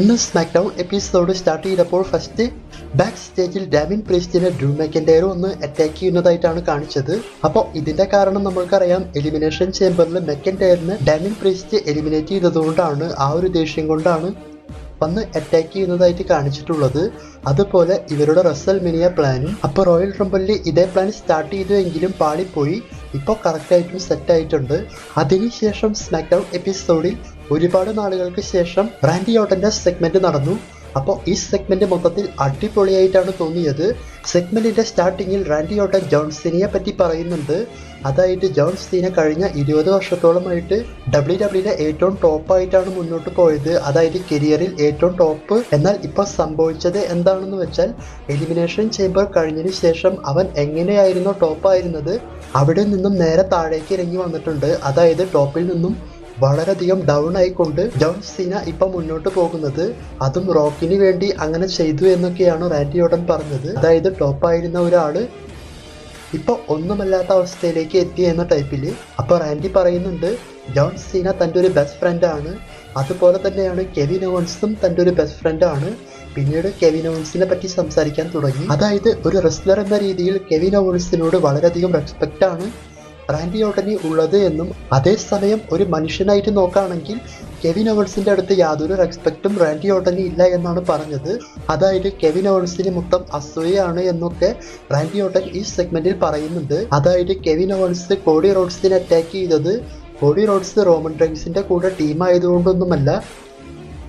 ഇന്ന് smack down episode start ചെയ്തപ്പോൾ first back സ്റ്റേജിൽ ഡാമിൻ പ്രീസ്റ്റിനെ ഡ്രൂ മെക്കൻഡയർ ഒന്ന് അറ്റാക്ക് ചെയ്യുന്നതായിട്ടാണ് കാണിച്ചത്. അപ്പോൾ ഇതിന്റെ കാരണം നമ്മൾക്കറിയാം എലിമിനേഷൻ ചേംബറിൽ മെക്കൻഡയറിന് ഡാമിൻ പ്രീസ്റ്റ് എലിമിനേറ്റ് ചെയ്തതുകൊണ്ടാണ് ആ ഒരു ദേഷ്യം കൊണ്ടാണ് വന്ന് അറ്റാക്ക് ചെയ്യുന്നതായിട്ട് കാണിച്ചിട്ടുള്ളത്. അതുപോലെ ഇവരുടെ റസൽ മിനിയ പ്ലാനും അപ്പോൾ റോയൽ റംബലിൽ ഇതേ പ്ലാൻ സ്റ്റാർട്ട് ചെയ്തു എങ്കിലും പാളിപ്പോയി. ഇപ്പോൾ കറക്റ്റായിട്ടും സെറ്റ് ആയിട്ടുണ്ട്. അതിനുശേഷം സ്മാക്ക് ഡൗൺ എപ്പിസോഡിൽ ഒരുപാട് നാളുകൾക്ക് ശേഷം റാൻഡി ഓട്ടന്റെ സെഗ്മെന്റ് നടന്നു. അപ്പോൾ ഈ സെഗ്മെന്റ് മൊത്തത്തിൽ അടിപൊളിയായിട്ടാണ് തോന്നിയത്. സെഗ്മെന്റിന്റെ സ്റ്റാർട്ടിങ്ങിൽ റാൻഡി ഓട്ടൻ ജോൺസിനെ പറ്റി പറയുന്നുണ്ട്. അതായത് ജോൺ കഴിഞ്ഞ ഇരുപത് വർഷത്തോളമായിട്ട് ഡബ്ല്യു ഡബ്ല്യുടെ ഏറ്റവും ടോപ്പായിട്ടാണ് മുന്നോട്ട് പോയത്. അതായത് കരിയറിൽ ഏറ്റവും ടോപ്പ് എന്നാൽ ഇപ്പോൾ സംഭവിച്ചത് എന്താണെന്ന് വെച്ചാൽ എലിമിനേഷൻ ചേംബർ കഴിഞ്ഞതിന് ശേഷം അവൻ എങ്ങനെയായിരുന്നോ ടോപ്പായിരുന്നത് അവിടെ നിന്നും നേരെ താഴേക്ക് ഇറങ്ങി വന്നിട്ടുണ്ട്. അതായത് ടോപ്പിൽ നിന്നും വളരെയധികം ഡൗൺ ആയിക്കൊണ്ട് ജോൺ സീന ഇപ്പൊ മുന്നോട്ട് പോകുന്നത്. അതും റോക്കിന് വേണ്ടി അങ്ങനെ ചെയ്തു എന്നൊക്കെയാണ് റാൻഡി ഓടൻ പറഞ്ഞത്. അതായത് ടോപ്പ് ആയിരുന്ന ഒരാൾ ഇപ്പൊ ഒന്നുമല്ലാത്ത അവസ്ഥയിലേക്ക് എത്തി എന്ന ടൈപ്പിൽ അപ്പൊ റാൻഡി പറയുന്നുണ്ട് ജോൺ സീന തന്റെ ഒരു ബെസ്റ്റ് ഫ്രണ്ട് ആണ്. അതുപോലെ തന്നെയാണ് കെവിൻ ഓൺസും തന്റെ ഒരു ബെസ്റ്റ് ഫ്രണ്ട് ആണ്. പിന്നീട് കെവിൻ ഓൺസിനെ പറ്റി സംസാരിക്കാൻ തുടങ്ങി. അതായത് ഒരു റെസ്ലർ എന്ന രീതിയിൽ കെവിൻ ഓൺസിനോട് വളരെയധികം റെസ്പെക്റ്റ് ഓട്ടനി ഉള്ളത് എന്നും അതേസമയം ഒരു മനുഷ്യനായിട്ട് നോക്കുകയാണെങ്കിൽ കെവിൻ ഓൾസിന്റെ അടുത്ത് യാതൊരു റെസ്പെക്റ്റും റാൻഡി ഓട്ടനി ഇല്ല എന്നാണ് പറഞ്ഞത്. അതായത് കെവിൻ ഓവൻസിന് മൊത്തം അസൂയാണ് എന്നൊക്കെ റാൻഡി ഓട്ടൻ ഈ സെഗ്മെന്റിൽ പറയുന്നുണ്ട്. അതായത് കെവിൻ ഓവൻസ് കോഡി റോഡ്സിനെ അറ്റാക്ക് ചെയ്തത് കോഡി റോഡ്സ് റോമൻ ഡ്രൈവ്സിന്റെ കൂടെ ടീം ആയതുകൊണ്ടൊന്നുമല്ല.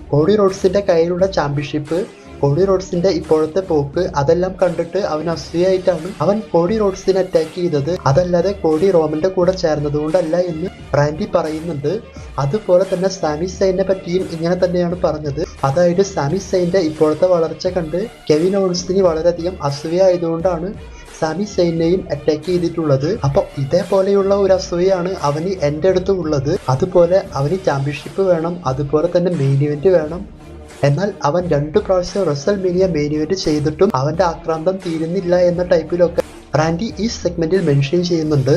കോഡി റോഡ്സിന്റെ കയ്യിലുള്ള ചാമ്പ്യൻഷിപ്പ് കോഡി റോഡ്സിന്റെ ഇപ്പോഴത്തെ പോക്ക് അതെല്ലാം കണ്ടിട്ട് അവൻ അസൂയായിട്ടാണ് അവൻ കോഡി റോഡ്സിനെ അറ്റാക്ക് ചെയ്തത്. അതല്ലാതെ കോഡി റോമന്റെ കൂടെ ചേർന്നതുകൊണ്ടല്ല എന്ന് റാൻഡി പറയുന്നുണ്ട്. അതുപോലെ തന്നെ സാമി സൈനെ പറ്റിയും ഇങ്ങനെ തന്നെയാണ് പറഞ്ഞത്. അതായത് സാമി സൈന്റെ ഇപ്പോഴത്തെ വളർച്ച കണ്ട് കെവിൻ ഓൺസിന് വളരെയധികം അസൂയ ആയതുകൊണ്ടാണ് സാമി സൈനെയും അറ്റാക്ക് ചെയ്തിട്ടുള്ളത്. അപ്പോൾ ഇതേപോലെയുള്ള ഒരു അസൂയാണ് അവന് എന്റെ അടുത്തും ഉള്ളത്. അതുപോലെ അവന് ചാമ്പ്യൻഷിപ്പ് വേണം. അതുപോലെ തന്നെ മെയിൻ ഇവന്റ് വേണം. എന്നാൽ അവൻ രണ്ടു പ്രാവശ്യം റസൽ മീനിയ മേനുവേറ്റ് ചെയ്തിട്ടും അവന്റെ ആക്രാന്തം തീരുന്നില്ല എന്ന ടൈപ്പിലൊക്കെ റാൻഡി ഈ സെഗ്മെന്റിൽ മെൻഷൻ ചെയ്യുന്നുണ്ട്.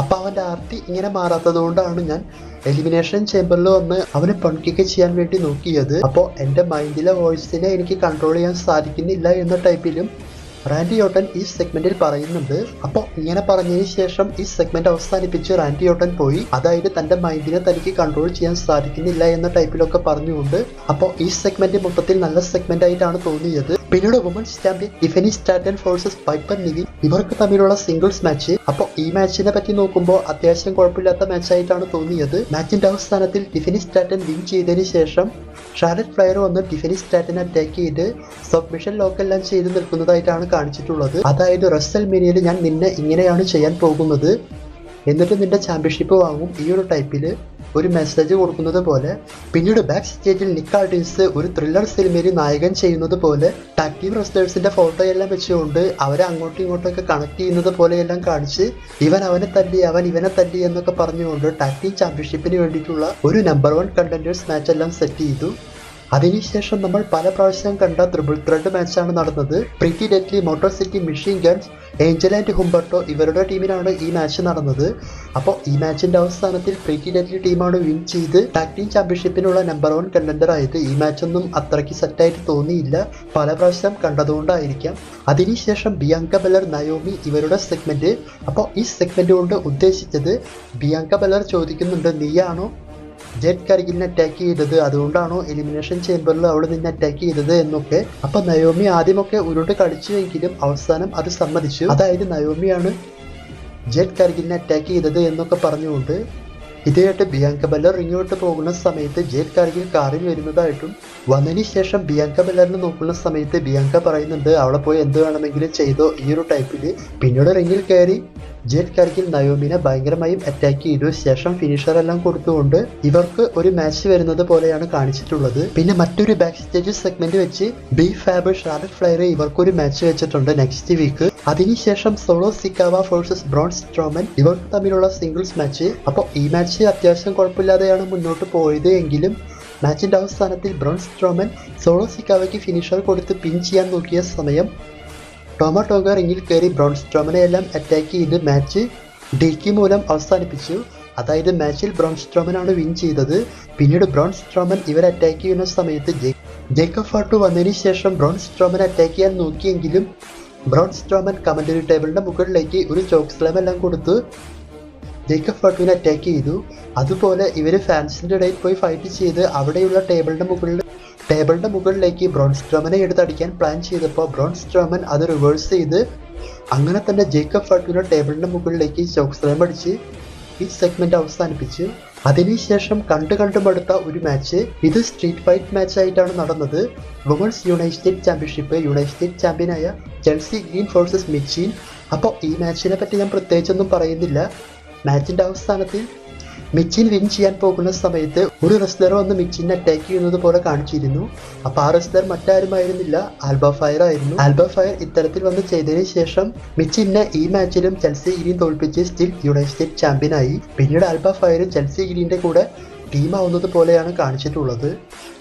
അപ്പൊ അവന്റെ ആർത്തി ഇങ്ങനെ മാറാത്തത് കൊണ്ടാണ് ഞാൻ എലിമിനേഷൻ ചേമ്പറിൽ വന്ന് അവനെ പൺകിക്ക് ചെയ്യാൻ വേണ്ടി നോക്കിയത്. അപ്പോൾ എന്റെ മൈൻഡിലെ വോയിസിനെ എനിക്ക് കൺട്രോൾ ചെയ്യാൻ സാധിക്കുന്നില്ല എന്ന ടൈപ്പിലും റാൻഡി ഓട്ടൻ ഈ സെഗ്മെന്റിൽ പറയുന്നുണ്ട്. അപ്പോൾ ഇങ്ങനെ പറഞ്ഞതിന് ശേഷം ഈ സെഗ്മെന്റ് അവസാനിപ്പിച്ച് റാൻഡി ഓട്ടൻ പോയി. അതായത് തന്റെ മൈൻഡിനെ തനിക്ക് കൺട്രോൾ ചെയ്യാൻ സാധിക്കുന്നില്ല എന്ന ടൈപ്പിലൊക്കെ പറഞ്ഞുകൊണ്ട്. അപ്പോൾ ഈ സെഗ്മെന്റ് മൊത്തത്തിൽ നല്ല സെഗ്മെന്റ് ആയിട്ടാണ് തോന്നിയത്. പിന്നീട് women's champion Tiffany Stratton versus Piper Niven ഇവർക്ക് തമ്മിലുള്ള സിംഗിൾസ് മാച്ച് അപ്പോൾ ഈ മാച്ചിനെ പറ്റി നോക്കുമ്പോൾ അത്യാവശ്യം കുഴപ്പമില്ലാത്ത മാച്ചായിട്ടാണ് തോന്നിയത്. മാച്ചിന്റെ അവസാനത്തിൽ ടിഫനി സ്റ്റാറ്റൻ വിൻ ചെയ്തതിന് ശേഷം ഷാലറ്റ് ഫ്ലയർ വന്ന് ടിഫനി സ്റ്റാറ്റൻ അറ്റാക്ക് ചെയ്ത് സബ്മിഷൻ ലോക്കെല്ലാം ചെയ്ത് നിൽക്കുന്നതായിട്ടാണ് കാണിച്ചിട്ടുള്ളത്. അതായത് റസ്സൽ മിനിയിൽ ഞാൻ നിന്നെ ഇങ്ങനെയാണ് ചെയ്യാൻ പോകുന്നത്. എന്നിട്ട് നിന്റെ ചാമ്പ്യൻഷിപ്പ് വാങ്ങും. ഈ ഒരു ടൈപ്പിൽ ഒരു മെസ്സേജ് കൊടുക്കുന്നത് പോലെ പിന്നീട് ബാക്ക് സ്റ്റേജിൽ നിക്കാൾട്ടിൻസ് ഒരു ത്രില്ലർ സിനിമയിൽ നായകൻ ചെയ്യുന്നത് പോലെ ടാക് ടീം റെസ്റ്റേഴ്സിന്റെ ഫോട്ടോ എല്ലാം വെച്ചുകൊണ്ട് അവരെ അങ്ങോട്ടും ഇങ്ങോട്ടൊക്കെ കണക്ട് ചെയ്യുന്നത് പോലെയെല്ലാം കാണിച്ച് ഇവൻ അവനെ തല്ലി അവൻ ഇവനെ തല്ലി എന്നൊക്കെ പറഞ്ഞുകൊണ്ട് ടാക് ടീം ചാമ്പ്യൻഷിപ്പിന് വേണ്ടിയിട്ടുള്ള ഒരു നമ്പർ വൺ കണ്ടന്റേഴ്സ് മാച്ച് എല്ലാം സെറ്റ് ചെയ്തു. അതിനുശേഷം നമ്മൾ പല പ്രാവശ്യം കണ്ട ത്രിബിൾ ത്രെഡ് മാച്ചാണ് നടന്നത്. Pretty deadly motor city machine guns Angel and Humberto ഇവരുടെ ടീമിനാണ് ഈ മാച്ച് നടന്നത്. അപ്പോൾ ഈ മാച്ചിന്റെ അവസാനത്തിൽ പ്രിറ്റി ഡെറ്റ്ലി ടീമാണ് വിൻ ചെയ്ത് ടാക് ടീം ചാമ്പ്യൻഷിപ്പിനുള്ള നമ്പർ വൺ കണ്ടന്റർ ആയത്. ഈ മാച്ചൊന്നും അത്രയ്ക്ക് സെറ്റായിട്ട് തോന്നിയില്ല. പല പ്രാവശ്യം കണ്ടതുകൊണ്ടായിരിക്കാം. അതിനുശേഷം ബിയാങ്ക ബെല്ലർ നയോമി ഇവരുടെ സെഗ്മെന്റ് അപ്പോൾ ഈ സെഗ്മെന്റ് കൊണ്ട് ഉദ്ദേശിച്ചത് ബിയാങ്ക ബെല്ലർ ചോദിക്കുന്നുണ്ട് നീയാണോ ജെറ്റ് കരികിലിനെ അറ്റാക്ക് ചെയ്തത്. അതുകൊണ്ടാണോ എലിമിനേഷൻ ചേമ്പറിൽ അവൾ നിന്നെ അറ്റാക്ക് ചെയ്തത് എന്നൊക്കെ. അപ്പൊ നയോമി ആദ്യമൊക്കെ ഉരുണ്ട് കളിച്ചുവെങ്കിലും അവസാനം അത് സമ്മതിച്ചു. അതായത് നയോമിയാണ് ജെറ്റ് കരികിലിനെ അറ്റാക്ക് ചെയ്തത് എന്നൊക്കെ പറഞ്ഞുകൊണ്ട് ഇതേട്ട് ബിയാങ്ക ബെല്ലർ റിങ്ങോട്ട് പോകുന്ന സമയത്ത് ജെറ്റ് കാർഗിൽ കാറിൽ വരുന്നതായിട്ടും വന്നതിന് ശേഷം ബിയാങ്ക ബെല്ലറിനെ നോക്കുന്ന സമയത്ത് ബിയാങ്ക പറയുന്നുണ്ട് അവളെ പോയി എന്ത് വേണമെങ്കിലും ചെയ്തോ ഈ ഒരു ടൈപ്പിൽ പിന്നീട് റിങ്ങിൽ കയറി ജെറ്റ് കർഗിൽ നയോമിനെ ഭയങ്കരമായും അറ്റാക്ക് ചെയ്തു. ശേഷം ഫിനിഷർ എല്ലാം കൊടുത്തുകൊണ്ട് ഇവർക്ക് ഒരു മാച്ച് വരുന്നത് പോലെയാണ് കാണിച്ചിട്ടുള്ളത്. പിന്നെ മറ്റൊരു ബാക്ക് സ്റ്റേജ് സെഗ്മെന്റ് വെച്ച് ബി ഫാബ് ഷാർലറ്റ് ഫ്ലയർ ഇവർക്കൊരു മാച്ച് വെച്ചിട്ടുണ്ട് നെക്സ്റ്റ് വീക്ക് അതിനുശേഷം Solo Sikoa versus Braun Strowman ഇവർക്ക് തമ്മിലുള്ള സിംഗിൾസ് മാച്ച് അപ്പോൾ ഈ മാച്ച് അത്യാവശ്യം കുഴപ്പമില്ലാതെയാണ് മുന്നോട്ട് പോയത് എങ്കിലും മാച്ചിന്റെ അവസാനത്തിൽ ബ്രോൺ സ്ട്രോമൻ സോളോ സിക്കാവയ്ക്ക് ഫിനിഷർ കൊടുത്ത് പിൻ ചെയ്യാൻ നോക്കിയ സമയം ടോമ ടോഗ റിങ്ങിൽ കയറി ബ്രോൺ സ്ട്രോമനെ എല്ലാം അറ്റാക്ക് ചെയ്ത് മാച്ച് ഡിക്കി മൂലം അവസാനിപ്പിച്ചു. അതായത് മാച്ചിൽ ബ്രോൺ സ്ട്രോമനാണ് വിൻ ചെയ്തത്. പിന്നീട് ബ്രോൺ സ്ട്രോമൻ ഇവരെ അറ്റാക്ക് ചെയ്യുന്ന സമയത്ത് ജേക്കബ് ഫാട്ടു വന്നതിന് ശേഷം ബ്രോൺ സ്ട്രോമൻ അറ്റാക്ക് ചെയ്യാൻ നോക്കിയെങ്കിലും ബ്രോൺ സ്ട്രോമൻ കമന്ററി ടേബിളിന്റെ മുകളിലേക്ക് ഒരു ചോക്ക് സ്ലാം എല്ലാം കൊടുത്ത് ജേക്കബ് ഫാട്ടുവിനെ അറ്റാക്ക് ചെയ്തു. അതുപോലെ ഇവർ ഫാൻസിന്റെ ഇടയിൽ പോയി ഫൈറ്റ് ചെയ്ത് അവിടെയുള്ള ടേബിളിന്റെ മുകളിൽ ടേബിളിന്റെ മുകളിലേക്ക് ബ്രോൺസ് സ്ട്രോമനെ എടുത്തടിക്കാൻ പ്ലാൻ ചെയ്തപ്പോൾ ബ്രോൺസ് സ്ട്രോമൻ അത് റിവേഴ്സ് ചെയ്ത് അങ്ങനെ തന്നെ ജേക്കബ് ഫാട്ടുവിനെ ടേബിളിന്റെ മുകളിലേക്ക് ചോക്ക് സ്ലാം അടിച്ച് ഈ സെഗ്മെന്റ് അവസാനിപ്പിച്ച്. അതിനുശേഷം കണ്ടു കണ്ടു മടുത്ത ഒരു മാച്ച് ഇത് സ്ട്രീറ്റ് ഫൈറ്റ് മാച്ച് ആയിട്ടാണ് നടന്നത്. വുമൺസ് യുണൈറ്റഡ് ചാമ്പ്യൻഷിപ്പ് യുണൈറ്റഡ് ചാമ്പ്യനായ ചെൽസി ഗ്രീൻ ഫോഴ്സസ് മിച്ചിൻ അപ്പോൾ ഈ മാച്ചിനെ പറ്റി ഞാൻ പ്രത്യേകിച്ചൊന്നും പറയുന്നില്ല. മാച്ചിന്റെ അവസാനത്തിൽ മിച്ചിൻ വിൻ ചെയ്യാൻ പോകുന്ന സമയത്ത് ഒരു റെസ്ലർ വന്ന് മിച്ചിനെ അറ്റാക്ക് ചെയ്യുന്നത് പോലെ കാണിച്ചിരുന്നു. അപ്പൊ ആ റെസ്ലർ മറ്റാരുമായിരുന്നില്ല ആൽബ ഫയർ ആയിരുന്നു. ആൽബ ഫയർ ഇത്തരത്തിൽ വന്ന് ചെയ്തതിനു ശേഷം മിച്ചിനെ ഈ മാച്ചിലും ചെൽസി ഗ്രീൻ തോൽപ്പിച്ച് സ്റ്റിൽ യുണൈറ്റഡ് ചാമ്പ്യൻ ആയി. പിന്നീട് ആൽബ ഫയർ ചെൽസി ഗ്രീന്റെ കൂടെ ടീമാവുന്നത് പോലെയാണ് കാണിച്ചിട്ടുള്ളത്.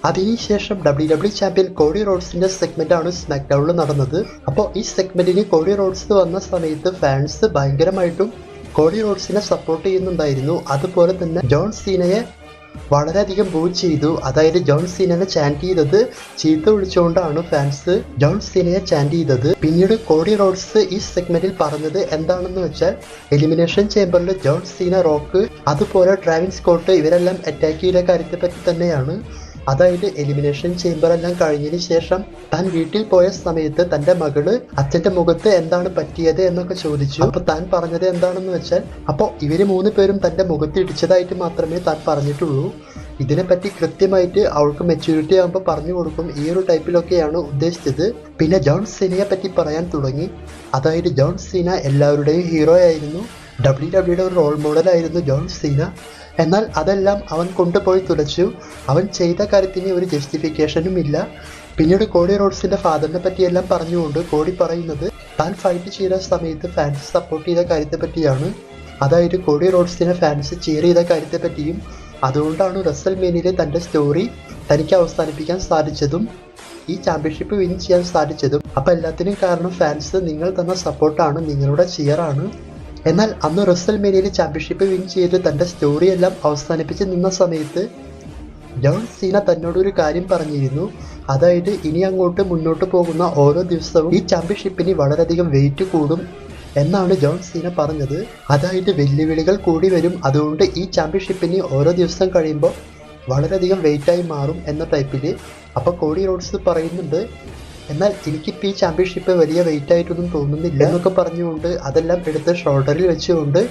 അതിനുശേഷം ഡബ്ല്യു ഡബ്ല്യു ചാമ്പ്യൻ കോഡി റോഡ്സിന്റെ സെഗ്മെന്റ് ആണ് സ്മാക്ഡൌണിൽ ഡൗണിൽ നടന്നത്. അപ്പോൾ ഈ സെഗ്മെന്റിന് കോഡി റോഡ്സ് വന്ന സമയത്ത് ഫാൻസ് ഭയങ്കരമായിട്ടും കോഡി റോഡ്സിനെ സപ്പോർട്ട് ചെയ്യുന്നുണ്ടായിരുന്നു. അതുപോലെ തന്നെ ജോൺ സീനയെ വളരെയധികം ബൂ ചെയ്തു. അതായത് ജോൺ സീനനെ ചാന്റ് ചെയ്തത് ചീത്ത വിളിച്ചുകൊണ്ടാണ് ഫാൻസ് ജോൺ സീനയെ ചാന്റ് ചെയ്തത്. പിന്നീട് കോഡി റോഡ്സ് ഈ സെഗ്മെന്റിൽ പറഞ്ഞത് എന്താണെന്ന് വെച്ചാൽ എലിമിനേഷൻ ചേമ്പറിൽ ജോൺ സീന റോക്ക് അതുപോലെ ഡ്രൈവിംഗ് സ്കോട്ട് ഇവരെല്ലാം അറ്റാക്ക് ചെയ്ത കാര്യത്തെ പറ്റി തന്നെയാണ്. അതായത് എലിമിനേഷൻ ചേംബർ എല്ലാം കഴിഞ്ഞതിന് ശേഷം താൻ വീട്ടിൽ പോയ സമയത്ത് തന്റെ മകൾ അച്ഛന്റെ മുഖത്ത് എന്താണ് പറ്റിയത് എന്നൊക്കെ ചോദിച്ചു. അപ്പൊ താൻ പറഞ്ഞത് എന്താണെന്ന് വെച്ചാൽ അപ്പൊ ഇവർ മൂന്ന് പേരും തന്റെ മുഖത്ത് ഇടിച്ചതായിട്ട് മാത്രമേ താൻ പറഞ്ഞിട്ടുള്ളൂ. ഇതിനെപ്പറ്റി കൃത്യമായിട്ട് അവൾക്ക് മെച്യൂരിറ്റി ആകുമ്പോൾ പറഞ്ഞു കൊടുക്കും. ഈ ഒരു ടൈപ്പിലൊക്കെയാണ് ഉദ്ദേശിച്ചത്. പിന്നെ ജോൺ സീനയെ പറ്റി പറയാൻ തുടങ്ങി. അതായത് ജോൺ സീന എല്ലാവരുടെയും ഹീറോ ആയിരുന്നു. ഡബ്ല്യു ഡബ്ല്യുടെ ഒരു റോൾ മോഡലായിരുന്നു ജോൺ സീന. എന്നാൽ അതെല്ലാം അവൻ കൊണ്ടുപോയി തുലച്ചു. അവൻ ചെയ്ത കാര്യത്തിന് ഒരു ജസ്റ്റിഫിക്കേഷനും ഇല്ല. പിന്നീട് കോടി റോഡ്സിന്റെ ഫാദറിനെ പറ്റിയെല്ലാം പറഞ്ഞുകൊണ്ട് കോടി പറയുന്നത് താൻ ഫൈറ്റ് ചെയ്ത സമയത്ത് ഫാൻസ് സപ്പോർട്ട് ചെയ്ത കാര്യത്തെ പറ്റിയാണ്. അതായത് കോടി റോഡ്സിനെ ഫാൻസ് ചെയർ ചെയ്ത കാര്യത്തെ പറ്റിയും അതുകൊണ്ടാണ് റസൽ മേനിയിലെ തന്റെ സ്റ്റോറി തനിക്ക് അവസാനിപ്പിക്കാൻ സാധിച്ചതും ഈ ചാമ്പ്യൻഷിപ്പ് വിൻ ചെയ്യാൻ സാധിച്ചതും. അപ്പൊ എല്ലാത്തിനും കാരണം ഫാൻസ് നിങ്ങൾ തന്ന സപ്പോർട്ടാണ് നിങ്ങളുടെ ആണ്. എന്നാൽ അന്ന് റസൽ മേനിയിൽ ചാമ്പ്യൻഷിപ്പ് വിൻ ചെയ്ത് തന്റെ സ്റ്റോറി എല്ലാം അവസാനിപ്പിച്ച് നിന്ന സമയത്ത് ജോൺ സീന തന്നോടൊരു കാര്യം പറഞ്ഞിരുന്നു. അതായത് ഇനി അങ്ങോട്ട് മുന്നോട്ട് പോകുന്ന ഓരോ ദിവസവും ഈ ചാമ്പ്യൻഷിപ്പിന് വളരെയധികം വെയിറ്റ് കൂടും എന്നാണ് ജോൺ സീന പറഞ്ഞത്. അതായത് വെല്ലുവിളികൾ കൂടി വരും. അതുകൊണ്ട് ഈ ചാമ്പ്യൻഷിപ്പിന് ഓരോ ദിവസം കഴിയുമ്പോൾ വളരെയധികം വെയിറ്റായി മാറും എന്ന ടൈപ്പിൽ അപ്പോൾ കോടി റോഡ്സ് പറയുന്നുണ്ട് എന്നാൽ എനിക്കിപ്പോൾ ഈ ചാമ്പ്യൻഷിപ്പ് വലിയ വെയിറ്റ് ആയിട്ടൊന്നും തോന്നുന്നില്ല എന്നൊക്കെ പറഞ്ഞുകൊണ്ട് അതെല്ലാം എടുത്ത് ഷോൾഡറിൽ വെച്ചുകൊണ്ട്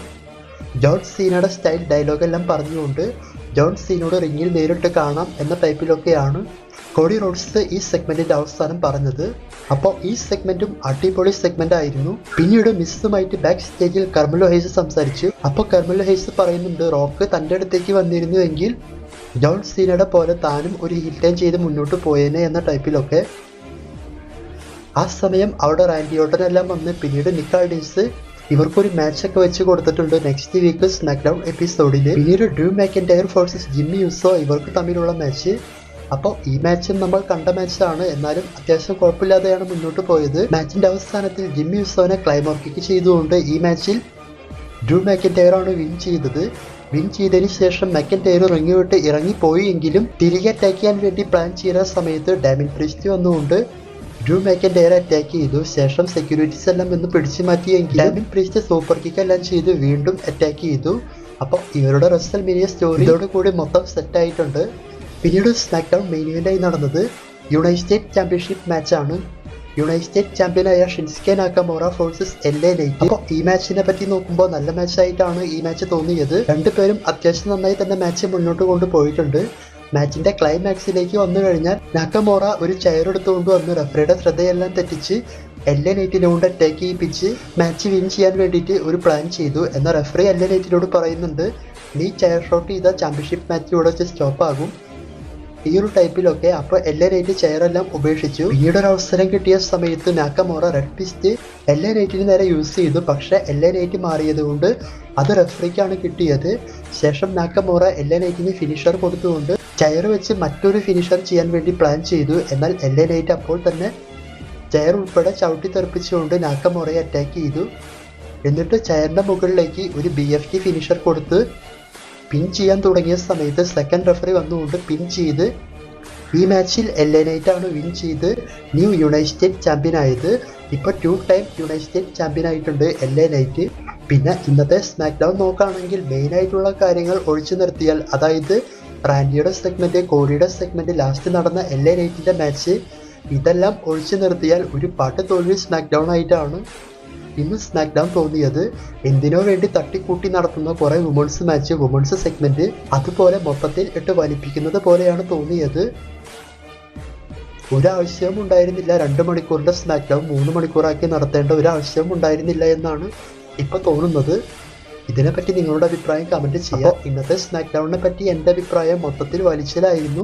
ജോൺ സീനയുടെ സ്റ്റൈൽ ഡയലോഗെല്ലാം പറഞ്ഞുകൊണ്ട് ജോൺ സീനോട് റിങ്ങിൽ നേരിട്ട് കാണാം എന്ന ടൈപ്പിലൊക്കെയാണ് കോടി റോഡ്സ് ഈ സെഗ്മെന്റിന്റെ അവസാനം പറഞ്ഞത്. അപ്പോൾ ഈ സെഗ്മെന്റും അടിപൊളി സെഗ്മെന്റ് ആയിരുന്നു. പിന്നീട് മിസ്സുമായിട്ട് ബാക്ക് സ്റ്റേജിൽ കർമലോ ഹൈസ് സംസാരിച്ചു. അപ്പോൾ കർമലോ ഹൈസ് പറയുന്നുണ്ട് റോക്ക് തന്റെ അടുത്തേക്ക് വന്നിരുന്നുവെങ്കിൽ ജോൺ സീനയുടെ പോലെ താനും ഒരു ഹിൽ ടൈം ചെയ്ത് മുന്നോട്ട് പോയേനെ എന്ന ടൈപ്പിലൊക്കെ ആ സമയം അവിടെ റാൻഡി എല്ലാം വന്ന് പിന്നീട് നിക്കാൾഡീസ് ഇവർക്കൊരു മാച്ച് ഒക്കെ വെച്ച് കൊടുത്തിട്ടുണ്ട് നെക്സ്റ്റ് വീക്ക് സ്മാക്ഡൗൺ എപ്പിസോഡിൽ പിന്നീട് Drew McIntyre versus Jimmy Uso ഇവർക്ക് തമ്മിലുള്ള മാച്ച് അപ്പോൾ ഈ മാച്ചും നമ്മൾ കണ്ട മാച്ചാണ് എന്നാലും അത്യാവശ്യം കുഴപ്പമില്ലാതെയാണ് മുന്നോട്ട് പോയത്. മാച്ചിന്റെ അവസാനത്തിൽ ജിമ്മി യുസോനെ ക്ലൈമോർക്കിക്ക് ചെയ്തുകൊണ്ട് ഈ മാച്ചിൽ ഡ്രൂ മാക്കൻഡയർ ആണ് വിൻ ചെയ്തത്. വിൻ ചെയ്തതിന് ശേഷം മെക്കൻഡയർ റിങ് വിട്ട് ഇറങ്ങിപ്പോയി എങ്കിലും തിരികെ അറ്റാക്ക് ചെയ്യാൻ വേണ്ടി പ്ലാൻ ചെയ്ത സമയത്ത് ഡാമിൻ പ്രിസ്റ്റി വന്നുകൊണ്ട് ഡ്രൂ മെക്കൻഡയർ അറ്റാക്ക് ചെയ്തു. ശേഷം സെക്യൂരിറ്റീസ് എല്ലാം ഒന്ന് പിടിച്ചു മാറ്റിയെങ്കിൽ ഡാമിൻ പ്രീസ്റ്റ് സൂപ്പർ കിക്ക് എല്ലാം ചെയ്ത്. വീണ്ടും അറ്റാക്ക് ചെയ്തു. അപ്പോൾ ഇവരുടെ റെസൽ മീനിയ സ്റ്റോറി ഇതോട് കൂടി മൊത്തം സെറ്റ് ആയിട്ടുണ്ട്. പിന്നീട് സ്മാക്ക് ഡൗൺ മെയിൻ ഇവന്റായി നടന്നത് യുണൈറ്റഡ് ചാമ്പ്യൻഷിപ്പ് മാച്ചാണ് യുണൈറ്റഡ് ചാമ്പ്യനായ Shinsuke Nakamura versus L A Knight അപ്പോൾ ഈ മാച്ചിനെ പറ്റി നോക്കുമ്പോൾ നല്ല മാച്ചായിട്ടാണ് ഈ മാച്ച് തോന്നിയത്. രണ്ടുപേരും അത്യാവശ്യം നന്നായി തന്നെ മാച്ച് മുന്നോട്ട് കൊണ്ടുപോയിട്ടുണ്ട്. മാച്ചിന്റെ ക്ലൈമാക്സിലേക്ക് വന്നു കഴിഞ്ഞാൽ നാക്കമോറ ഒരു ചെയർ എടുത്തുകൊണ്ട് വന്ന് റഫറിയുടെ ശ്രദ്ധയെല്ലാം തെറ്റിച്ച് എൽ എ നൈറ്റിനോട് അറ്റാക്ക് ചെയ്യിപ്പിച്ച് മാച്ച് വിൻ ചെയ്യാൻ വേണ്ടിയിട്ട് ഒരു പ്ലാൻ ചെയ്തു. എന്നാൽ റഫറി എൽ എ നൈറ്റിനോട് പറയുന്നുണ്ട് നീ ചെയർ ഷോട്ട് ചെയ്ത ചാമ്പ്യൻഷിപ്പ് മാച്ചിലൂടെ വെച്ച് സ്റ്റോപ്പ് ആകും. ഈ ഒരു ടൈപ്പിലൊക്കെ അപ്പോൾ എല്ലാ റേറ്റ് ചെയറെല്ലാം ഉപേക്ഷിച്ചു പിന്നീട് ഒരു അവസരം കിട്ടിയ സമയത്ത് നാക്കമോറ റെഡ് പിസ്റ്റ് എല്ലാ റേറ്റിന് നേരെ യൂസ് ചെയ്തു. പക്ഷെ എല്ലാ റേറ്റ് മാറിയത് കൊണ്ട് അത് റെഫറിക്കാണ് കിട്ടിയത്. ശേഷം നാക്കമോറ എല്ലാ നൈറ്റിന് ഫിനിഷർ കൊടുത്തുകൊണ്ട് ചെയർ വെച്ച് മറ്റൊരു ഫിനിഷർ ചെയ്യാൻ വേണ്ടി പ്ലാൻ ചെയ്തു. എന്നാൽ എല്ലാ നൈറ്റ് അപ്പോൾ തന്നെ ചെയർ ഉൾപ്പെടെ ചവിട്ടി തെറിപ്പിച്ചുകൊണ്ട് നാക്കമോറയെ അറ്റാക്ക് ചെയ്തു. എന്നിട്ട് ചെയറിന്റെ മുകളിലേക്ക് ഒരു ബി എഫ് ടി ഫിനിഷർ കൊടുത്ത് പിൻ ചെയ്യാൻ തുടങ്ങിയ സമയത്ത് സെക്കൻഡ് റെഫറി വന്നുകൊണ്ട് പിൻ ചെയ്ത് ഈ മാച്ചിൽ എൽ എ നൈറ്റ് ആണ് വിൻ ചെയ്ത് ന്യൂ യുണൈറ്റഡ് ചാമ്പ്യൻ ആയത്. ഇപ്പോൾ ടു ടൈം യുണൈറ്റഡ് ചാമ്പ്യൻ ആയിട്ടുണ്ട് എൽ എ നൈറ്റ് പിന്നെ ഇന്നത്തെ സ്മാക്ക് ഡൗൺ നോക്കുകയാണെങ്കിൽ മെയിനായിട്ടുള്ള കാര്യങ്ങൾ ഒഴിച്ചു നിർത്തിയാൽ അതായത് റാൻഡിയുടെ സെഗ്മെന്റ് കോടിയുടെ സെഗ്മെന്റ് ലാസ്റ്റ് നടന്ന എൽ എ നൈറ്റിന്റെ മാച്ച് ഇതെല്ലാം ഒഴിച്ചു നിർത്തിയാൽ ഒരു പാട്ട് തോൽവി സ്മാക്ക് ഡൗൺ ആയിട്ടാണ്. ഇന്ന് സ്മാക്ക് ഡൗൺ തോന്നിയത് എന്തിനോ വേണ്ടി തട്ടിക്കൂട്ടി നടത്തുന്ന കുറെ വുമൺസ് മാച്ച് വുമൺസ് സെഗ്മെന്റ് അതുപോലെ മൊത്തത്തിൽ ഇട്ട് വലിപ്പിക്കുന്നത് പോലെയാണ് തോന്നിയത്. ഒരാവശ്യവും ഉണ്ടായിരുന്നില്ല. രണ്ട് മണിക്കൂറിന്റെ സ്നാക്ക് ഡൗൺ മൂന്ന് മണിക്കൂറാക്കി നടത്തേണ്ട ഒരു ആവശ്യവും ഉണ്ടായിരുന്നില്ല എന്നാണ് ഇപ്പൊ തോന്നുന്നത്. ഇതിനെപ്പറ്റി നിങ്ങളുടെ അഭിപ്രായം കമന്റ് ചെയ്യാം. ഇന്നത്തെ സ്നാക്ക്ഡൗണിനെ പറ്റി എന്റെ അഭിപ്രായം മൊത്തത്തിൽ വലിച്ചിലായിരുന്നു.